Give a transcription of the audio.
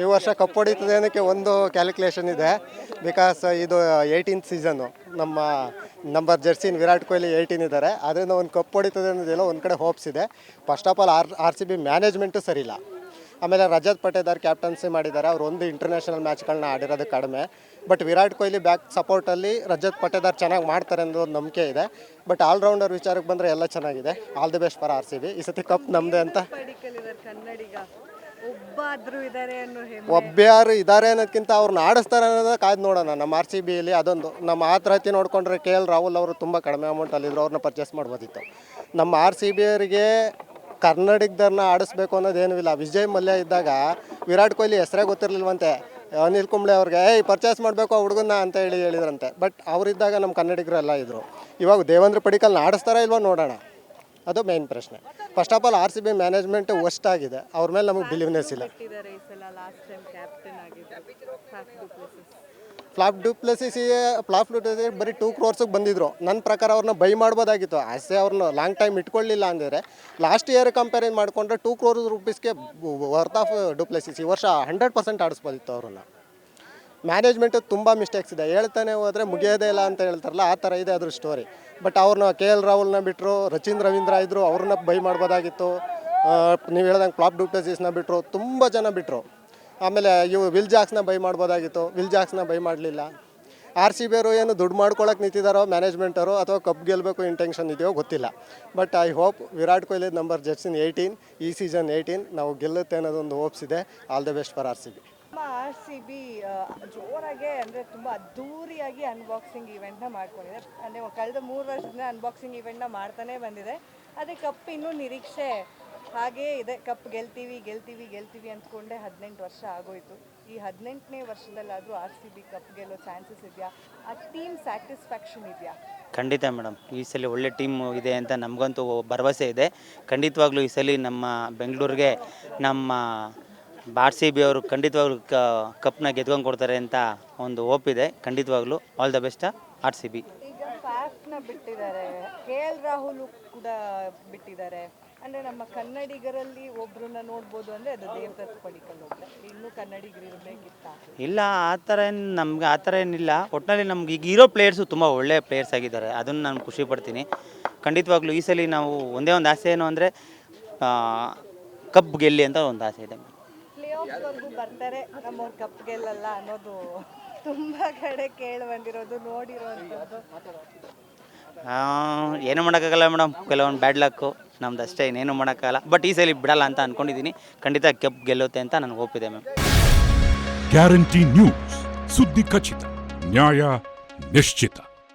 ಈ ವರ್ಷ ಕಪ್ ಹೊಡಿತದೆ ಅನ್ನೋಕ್ಕೆ ಒಂದು ಕ್ಯಾಲ್ಕುಲೇಷನ್ ಇದೆ. ಬಿಕಾಸ್ ಇದು ಏಯ್ಟೀನ್ ಸೀಸನ್ನು ನಮ್ಮ ನಂಬರ್ ಜರ್ಸಿನ್ ವಿರಾಟ್ ಕೊಹ್ಲಿ ಏಯ್ಟೀನ್ ಇದ್ದಾರೆ. ಅದರಿಂದ ಒಂದು ಕಪ್ ಹೊಡಿತದೆ ಅನ್ನೋದೆಲ್ಲ ಒಂದು ಕಡೆ ಹೋಪ್ಸ್ ಇದೆ. First of all R C B B ಮ್ಯಾನೇಜ್ಮೆಂಟು ಸರಿ ಇಲ್ಲ ಆಮೇಲೆ ರಜತ್ ಪಟೇದಾರ್ ಕ್ಯಾಪ್ಟನ್ಸಿ ಮಾಡಿದ್ದಾರೆ. ಅವ್ರು ಒಂದು ಇಂಟರ್ನ್ಯಾಷನಲ್ ಮ್ಯಾಚ್ಗಳನ್ನ ಆಡಿರೋದು ಕಡಿಮೆ. ಬಟ್ ವಿರಾಟ್ ಕೊಹ್ಲಿ ಬ್ಯಾಕ್ ಸಪೋರ್ಟಲ್ಲಿ ರಜತ್ ಪಟೇದಾರ್ ಚೆನ್ನಾಗಿ ಮಾಡ್ತಾರೆ ಅನ್ನೋ ಒಂದು ನಂಬಿಕೆ ಇದೆ. ಬಟ್ ಆಲ್ರೌಂಡರ್ ವಿಚಾರಕ್ಕೆ ಬಂದರೆ ಎಲ್ಲ ಚೆನ್ನಾಗಿದೆ. All the best for R C B ಈ ಸತಿ ಕಪ್ ನಮ್ಮದೇ ಅಂತ ಒಬ್ಬ್ಯಾರು ಇದ್ದಾರೆ ಅನ್ನೋದಕ್ಕಿಂತ ಅವ್ರನ್ನ ಆಡಿಸ್ತಾರೆ ಅನ್ನೋದಕ್ಕೆ ಕಾಯ್ದು ನೋಡೋಣ. ನಮ್ಮ ಆರ್ ಸಿ ಬಿಯಲ್ಲಿ ಅದೊಂದು, ನಮ್ಮ ಆತ್ರತಿ ನೋಡಿಕೊಂಡ್ರೆ ಕೆ ಎಲ್ ರಾಹುಲ್ ಅವರು ತುಂಬ ಕಡಿಮೆ ಅಮೌಂಟಲ್ಲಿದ್ರು ಅವ್ರನ್ನ ಪರ್ಚೇಸ್ ಮಾಡ್ಬೋದಿತ್ತು. ನಮ್ಮ ಆರ್ ಸಿ ಬಿ ಅವರಿಗೆ ಕನ್ನಡಿಗರನ್ನ ಆಡಿಸ್ಬೇಕು ಅನ್ನೋದೇನೂ ಇಲ್ಲ. ವಿಜಯ್ ಮಲ್ಯ ಇದ್ದಾಗ ವಿರಾಟ್ ಕೊಹ್ಲಿ ಹೆಸರೇ ಗೊತ್ತಿರಲಿಲ್ವಂತೆ. ಅನಿಲ್ ಕುಂಬ್ಳೆ ಅವ್ರಿಗೆ, ಏಯ್ ಪರ್ಚೇಸ್ ಮಾಡಬೇಕು ಆ ಹುಡುಗನ್ನ ಅಂತ ಹೇಳಿ ಹೇಳಿದ್ರಂತೆ. ಬಟ್ ಅವರಿದ್ದಾಗ ನಮ್ಮ ಕನ್ನಡಿಗರೆಲ್ಲ ಇದ್ದರು ಇವಾಗ ದೇವೇಂದ್ರ ಪಡಿಕಲ್ನ ಆಡಿಸ್ತಾರಾ ಇಲ್ವೋ ನೋಡೋಣ. ಅದು ಮೇನ್ ಪ್ರಶ್ನೆ. First of all R C B management worst ಆಗಿದೆ ಅವ್ರ ಮೇಲೆ ನಮಗೆ ಬಿಲೀವ್ನೆಸ್ ಇಲ್ಲ. ಡುಪ್ಲೆಸಿಸ್ ಫ್ಲಾಪ್ ಡುಪ್ಲೆಸಿಸಿಗೆ ಫ್ಲಾಪ್ ಡುಪ್ಲೆಸಿ ಬರೀ ಟೂ ಕ್ರೋರ್ಸಿಗೆ ಬಂದಿದ್ರು. ನನ್ನ ಪ್ರಕಾರ ಅವ್ರನ್ನ ಬೈ ಮಾಡ್ಬೋದಾಗಿತ್ತು. ಆಸೆ ಅವ್ರನ್ನ ಲಾಂಗ್ ಟೈಮ್ ಇಟ್ಕೊಳ್ಳಿಲ್ಲ ಅಂದರೆ ಲಾಸ್ಟ್ ಇಯರ್ ಕಂಪೇರ್ ಮಾಡಿಕೊಂಡ್ರೆ ಟೂ ಕ್ರೋರ್ಸ್ ರುಪೀಸ್ಗೆ ವರ್ತ್ ಆಫ್ ಡುಪ್ಲೆಸಿಸ್ ಈ ವರ್ಷ ಹಂಡ್ರೆಡ್ ಪರ್ಸೆಂಟ್ ಆಡಿಸ್ಬೋದಿತ್ತು ಅವ್ರನ್ನ. ಮ್ಯಾನೇಜ್ಮೆಂಟು ತುಂಬ ಮಿಸ್ಟೇಕ್ಸ್ ಇದೆ. ಹೇಳ್ತಾನೆ ಹೋದರೆ ಮುಗಿಯೋದೇ ಇಲ್ಲ ಅಂತ ಹೇಳ್ತಾರಲ್ಲ, ಆ ಥರ ಇದೆ ಅದ್ರ ಸ್ಟೋರಿ ಬಟ್ ಅವ್ರನ್ನ ಕೆ ಎಲ್ ರಾಹುಲ್ನ ಬಿಟ್ಟರು ರಚಿನ್ ರವೀಂದ್ರ ಇದ್ದರು ಅವ್ರನ್ನ ಬೈ ಮಾಡ್ಬೋದಾಗಿತ್ತು. ನೀವು ಹೇಳ್ದಂಗೆ ಫ್ಲಾಪ್ ಡ್ಯೂಪ್ಲೆಸಿಸ್ನ ಬಿಟ್ಟರು ತುಂಬ ಜನ ಬಿಟ್ಟರು ಆಮೇಲೆ ಇವು ವಿಲ್ ಜಾಕ್ಸ್ನ ಬೈ ಮಾಡ್ಬೋದಾಗಿತ್ತು. ವಿಲ್ ಜಾಕ್ಸ್ನ ಬೈ ಮಾಡಲಿಲ್ಲ. ಆರ್ ಸಿ ಬಿ ಅವರು ಏನು ದುಡ್ಡು ಮಾಡ್ಕೊಳಕ್ಕೆ ನಿಂತಿದ್ದಾರೋ ಮ್ಯಾನೇಜ್ಮೆಂಟವರು ಅಥವಾ ಕಪ್ ಗೆಲ್ಲಬೇಕು ಇಂಟೆನ್ಷನ್ ಇದೆಯೋ ಗೊತ್ತಿಲ್ಲ. But I hope Virat Kohli number ಜರ್ಸಿನ್ eighteen ಈ ಸೀಸನ್ ಏಯ್ಟೀನ್ ನಾವು ಗೆಲ್ಲುತ್ತೆ ಅನ್ನೋದೊಂದು ಹೋಪ್ಸ್ ಇದೆ. All the best for R C B R C B ಜೋರಾಗೆ ಅಂದರೆ ತುಂಬ ಅದ್ದೂರಿಯಾಗಿ ಅನ್ಬಾಕ್ಸಿಂಗ್ ಇವೆಂಟ್ನ ಮಾಡ್ಕೊಂಡಿದೆ. ಅಂದರೆ ಕಳೆದ ಮೂರು ವರ್ಷದಿಂದ ಅನ್ಬಾಕ್ಸಿಂಗ್ ಇವೆಂಟ್ನ ಮಾಡ್ತಾನೆ ಬಂದಿದೆ. ಅದೇ ಕಪ್ ಇನ್ನೂ ನಿರೀಕ್ಷೆ ಹಾಗೇ ಇದೆ. ಕಪ್ ಗೆಲ್ತೀವಿ ಗೆಲ್ತೀವಿ ಗೆಲ್ತೀವಿ ಅಂದ್ಕೊಂಡೆ ಹದಿನೆಂಟು ವರ್ಷ ಆಗೋಯಿತು. ಈ ಹದಿನೆಂಟನೇ ವರ್ಷದಲ್ಲಾದರೂ ಆರ್ ಸಿ ಬಿ ಕಪ್ ಗೆಲ್ಲೋ ಚಾನ್ಸಸ್ ಇದೆಯಾ? ಆ ಟೀಮ್ ಸ್ಯಾಟಿಸ್ಫ್ಯಾಕ್ಷನ್ ಇದೆಯಾ? ಖಂಡಿತ ಮೇಡಮ್ ಈ ಸಲ ಒಳ್ಳೆ ಟೀಮ್ ಇದೆ ಅಂತ ನಮಗಂತೂ ಭರವಸೆ ಇದೆ. ಖಂಡಿತವಾಗ್ಲೂ ಈ ಸಲ ನಮ್ಮ ಬೆಂಗಳೂರಿಗೆ ನಮ್ಮ ಆರ್ ಸಿ ಬಿ ಅವರು ಖಂಡಿತವಾಗ್ಲೂ ಕ ಕಪ್ನ ಗೆದ್ಕೊಂಡು ಕೊಡ್ತಾರೆ ಅಂತ ಒಂದು ಹೋಪ್ ಇದೆ. ಖಂಡಿತವಾಗ್ಲೂ all the best R C B. ಈಗ ಫ್ಯಾಫ್ನ ಬಿಟ್ಟಿದ್ದಾರೆ. ಕೆ ಎಲ್ ರಾಹುಲ್ ಕೂಡ ಬಿಟ್ಟಿದ್ದಾರೆ. ಅಂದ್ರೆ ನಮ್ಮ ಕನ್ನಡಿಗರಲ್ಲಿ ಒಬ್ರನ್ನ ನೋಡ್ಬೋದು ಅಂದ್ರೆ ಅದು ದೇವದತ್ ಪಡಿಕಲ್ ಇನ್ನೂ ಕನ್ನಡಿಗರು ಇರಬೇಕಿತ್ತ? ಇಲ್ಲ ಆ ಥರ ಏನು ನಮ್ಗೆ ಆ ಥರ ಏನಿಲ್ಲ. ಒಟ್ಟಿನಲ್ಲಿ ನಮ್ಗೆ ಈಗ ಇರೋ ಪ್ಲೇಯರ್ಸು ತುಂಬ ಒಳ್ಳೆಯ ಪ್ಲೇಯರ್ಸ್ ಆಗಿದ್ದಾರೆ. ಅದನ್ನು ನಾನು ಖುಷಿ ಪಡ್ತೀನಿ. ಖಂಡಿತವಾಗ್ಲೂ ಈ ಸಲ ನಾವು ಒಂದೇ ಒಂದು ಆಸೆ ಏನು ಅಂದರೆ ಕಪ್ ಗೆಲ್ಲಿ ಅಂತ ಒಂದು ಆಸೆ ಇದೆ. ಪ್ಲೇ ಆಫ್ವರೆಗೂ ಬರ್ತಾರೆ ನಮ್ಮವ್ರು ಕಪ್ ಗೆಲ್ಲಲ್ಲ ಅನ್ನೋದು ತುಂಬ ಕಡೆ ಕೇಳಿ ಬಂದಿರೋದು ನೋಡಿರೋದು ಆ, ಏನು ಮಾಡೋಕ್ಕಾಗಲ್ಲ ಮೇಡಮ್. ಕೆಲವೊಂದು ಬ್ಯಾಡ್ ಲಕ್ಕು ನಮ್ದು ಅಷ್ಟೇ ಇನ್ನೇನು ಮಾಡೋಕ್ಕಾಗಲ್ಲ. ಬಟ್ ಈ ಸಲ ಬಿಡಲ್ಲ ಅಂತ ಅಂದ್ಕೊಂಡಿದ್ದೀನಿ ಖಂಡಿತ ಕಪ್ ಗೆಲ್ಲುತ್ತೆ ಅಂತ ನನಗೆ ಒಪ್ಪಿದೆ ಮ್ಯಾಮ್ ಗ್ಯಾರಂಟಿ ನ್ಯೂಸ್ ಸುದ್ದಿ ಖಚಿತ ನ್ಯಾಯ ನಿಶ್ಚಿತ.